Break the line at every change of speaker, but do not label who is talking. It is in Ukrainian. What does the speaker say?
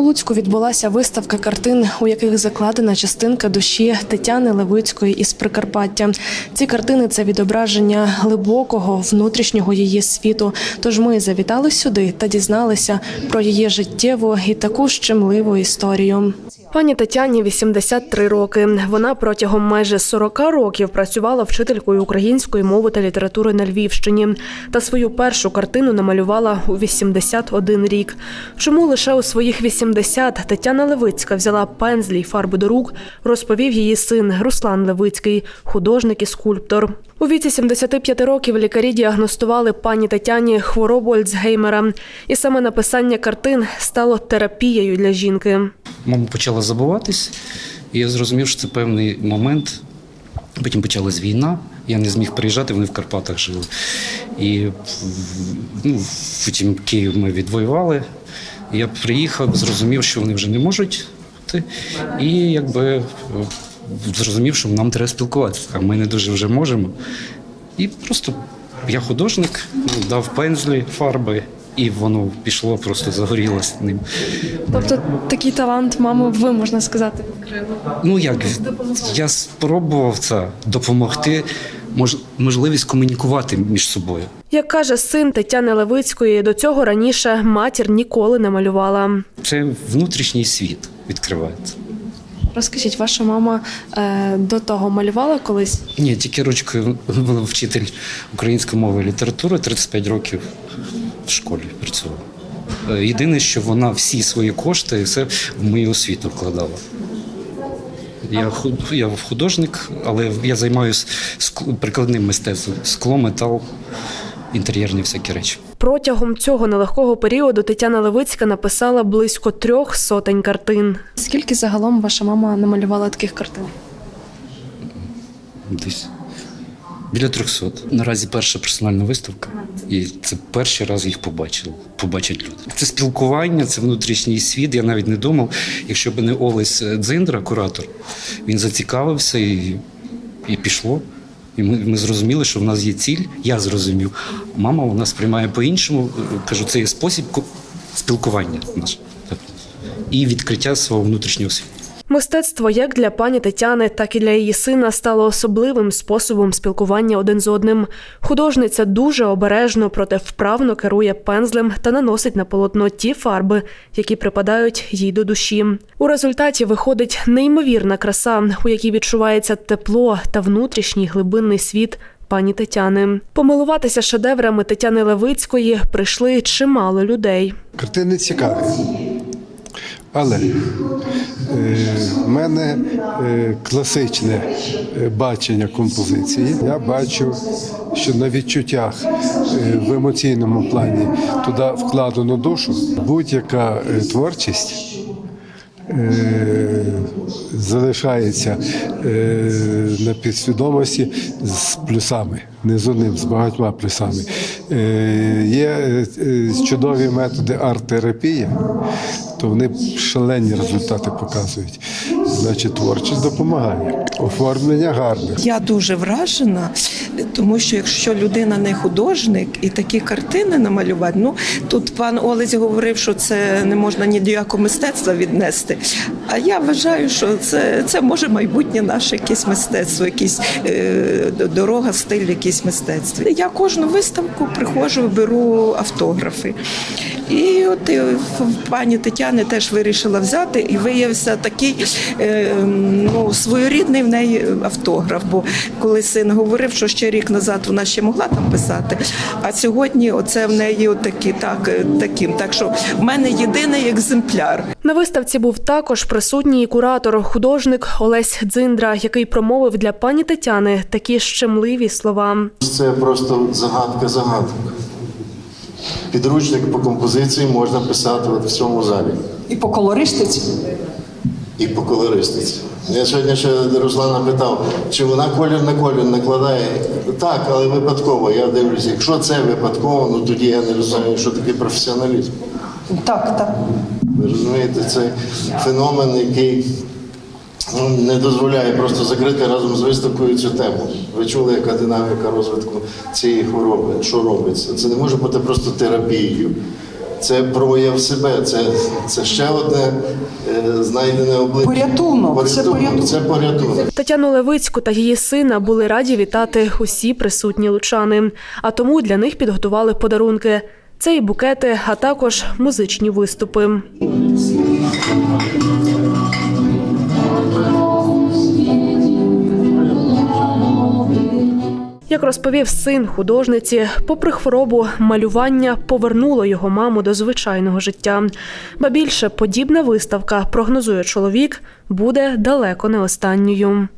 Луцьку відбулася виставка картин, у яких закладена частинка душі Тетяни Левицької із Прикарпаття. Ці картини це відображення глибокого внутрішнього її світу. Тож ми завітали сюди та дізналися про її життєву і таку щемливу історію. Пані Тетяні 83 роки. Вона протягом майже 40 років працювала вчителькою української мови та літератури на Львівщині. Та свою першу картину намалювала у 81 рік. Чому лише у своїх 80 Тетяна Левицька взяла пензлі й фарби до рук, розповів її син Руслан Левицький, художник і скульптор. У віці 75 років лікарі діагностували пані Тетяні хворобу Альцгеймера. І саме написання картин стало терапією для жінки.
Мама почала забуватись, і я зрозумів, що це певний момент. Потім почалась війна, я не зміг приїжджати, вони в Карпатах жили. І ну, потім Київ ми відвоювали. Я приїхав, зрозумів, що вони вже не можуть. бути. І якби зрозумів, що нам треба спілкуватися, а ми не дуже вже можемо. І просто я художник, ну, дав пензлі, фарби, і воно пішло, просто загорілося ним.
Тобто такий талант, мами, ви можна сказати, відкрили.
Ну як я спробував це допомогти, мож, можливість комунікувати між собою.
Як каже син Тетяни Левицької, до цього раніше матір ніколи не малювала.
Це внутрішній світ відкривається.
Розкажіть, ваша мама е, до того малювала колись?
Ні, тільки ручкою вона вчитель української мови і літератури 35 років в школі працювала. Е, Єдине, що вона всі свої кошти і все в мою освіту вкладала. Я, я художник, але я займаюся прикладним мистецтвом скло, метал, інтер'єрні всякі речі.
Протягом цього нелегкого періоду Тетяна Левицька написала близько трьох сотень картин. Скільки загалом ваша мама намалювала таких картин?
Десь біля 300. Наразі перша персональна виставка, і це перший раз їх побачили. Побачать люди. Це спілкування, це внутрішній світ. Я навіть не думав, якщо б не Олесь Дзиндра, куратор, він зацікавився і, і пішло. І ми, ми зрозуміли, що в нас є ціль. Я зрозумів. Мама у нас приймає по-іншому. Кажу, це є спосіб спілкування наш. І відкриття свого внутрішнього світу.
Мистецтво як для пані Тетяни, так і для її сина стало особливим способом спілкування один з одним. Художниця дуже обережно, проте вправно керує пензлем та наносить на полотно ті фарби, які припадають їй до душі. У результаті виходить неймовірна краса, у якій відчувається тепло та внутрішній глибинний світ. Пані Тетяни помилуватися шедеврами Тетяни Левицької прийшли чимало людей.
Картини цікаві. Але в мене е, класичне е, бачення композиції. Я бачу, що на відчуттях е, в емоційному плані туди вкладено душу. Будь-яка е, творчість е, залишається е, на підсвідомості з плюсами, не з одним, з багатьма плюсами. Е, Є е, е, чудові методи арт-терапії, то вони шалені результати показують. Значить, творчість допомагає. Оформлення гарне.
Я дуже вражена, тому що якщо людина не художник і такі картини намалювати, ну тут пан Олесь говорив, що це не можна ні до якого мистецтва віднести. А я вважаю, що це, це може майбутнє наше якесь мистецтво, якісь е, дорога, стиль, якийсь мистецтво. Я кожну виставку приходжу, беру автографи. І от і в пані Тетяни теж вирішила взяти, і виявився такий е, ну, своєрідний в неї автограф. Бо коли син говорив, що ще рік назад вона ще могла там писати, а сьогодні оце в неї отакі, так, е, таким. Так що в мене єдиний екземпляр.
На виставці був також присутній куратор, художник Олесь Дзиндра, який промовив для пані Тетяни такі щемливі слова.
Це просто загадка загадок. Підручник по композиції можна писати в цьому залі
І по колористиці.
І по колористиці. Я сьогодні ще Руслана питав, чи вона колір на колір накладає. Так, але випадково. Я дивлюся, якщо це випадково, ну тоді я не розумію, що таке професіоналізм.
Так, так.
Ви розумієте, це феномен, який ну, не дозволяє просто закрити разом з виставкою цю тему. Ви чули, яка динаміка розвитку цієї хвороби, що робиться. Це не може бути просто терапією. Це прояв себе, це, це ще одне е, знайдене обличчя.
Порятунок, це порятунок.
Це порятунок.
Тетяну Левицьку та її сина були раді вітати усі присутні лучани. А тому для них підготували подарунки. Це і букети, а також музичні виступи. Як розповів син художниці, попри хворобу, малювання повернуло його маму до звичайного життя. Ба більше подібна виставка, прогнозує чоловік, буде далеко не останньою.